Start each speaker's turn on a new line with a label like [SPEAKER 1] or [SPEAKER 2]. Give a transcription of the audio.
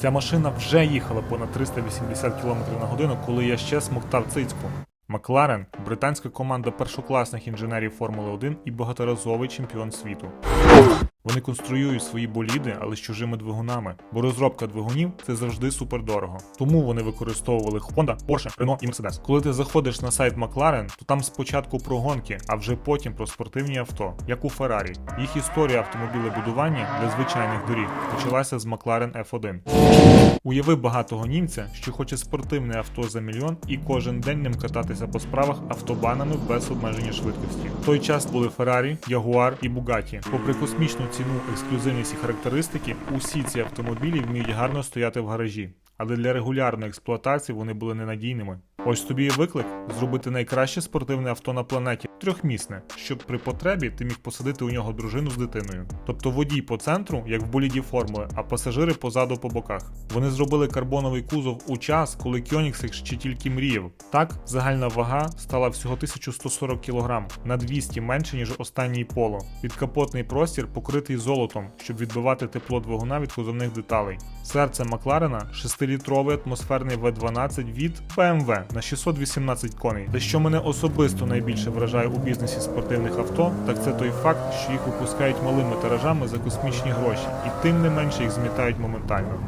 [SPEAKER 1] Ця машина вже їхала понад 380 км на годину, коли я ще смоктав цицьку. Макларен британська команда першокласних інженерів Формули 1 і багаторазовий чемпіон світу. Вони конструюють свої боліди, але з чужими двигунами, бо розробка двигунів це завжди супердорого. Тому вони використовували Honda, Porsche, Renault і Mercedes. Коли ти заходиш на сайт McLaren, то там спочатку про гонки, а вже потім про спортивні авто, як у Ferrari. Їх історія автомобілебудування для звичайних доріг почалася з McLaren F1. Уяви багатого німця, що хоче спортивне авто за мільйон і кожен день ним кататися по справах автобанами без обмеження швидкості. В той час були Феррарі, Ягуар і Бугаті. Попри космічну ціну, ексклюзивність і характеристики, усі ці автомобілі вміють гарно стояти в гаражі. Але для регулярної експлуатації вони були ненадійними. Ось тобі і виклик зробити найкраще спортивне авто на планеті трьохмісне, щоб при потребі ти міг посадити у нього дружину з дитиною. Тобто водій по центру, як в боліді формули, а пасажири позаду по боках. Вони зробили карбоновий кузов у час, коли Koenigsegg ще тільки мріяв. Так, загальна вага стала всього 1140 кг, на 200 менше ніж останній поло. Підкапотний простір покритий золотом, щоб відбивати тепло двигуна від кузовних деталей. Серце Макларена 6-літровий атмосферний V12 від BMW на 618 коней. Те, що мене особисто найбільше вражає у бізнесі спортивних авто, так це той факт, що їх випускають малими тиражами за космічні гроші, і тим не менше їх змітають моментально.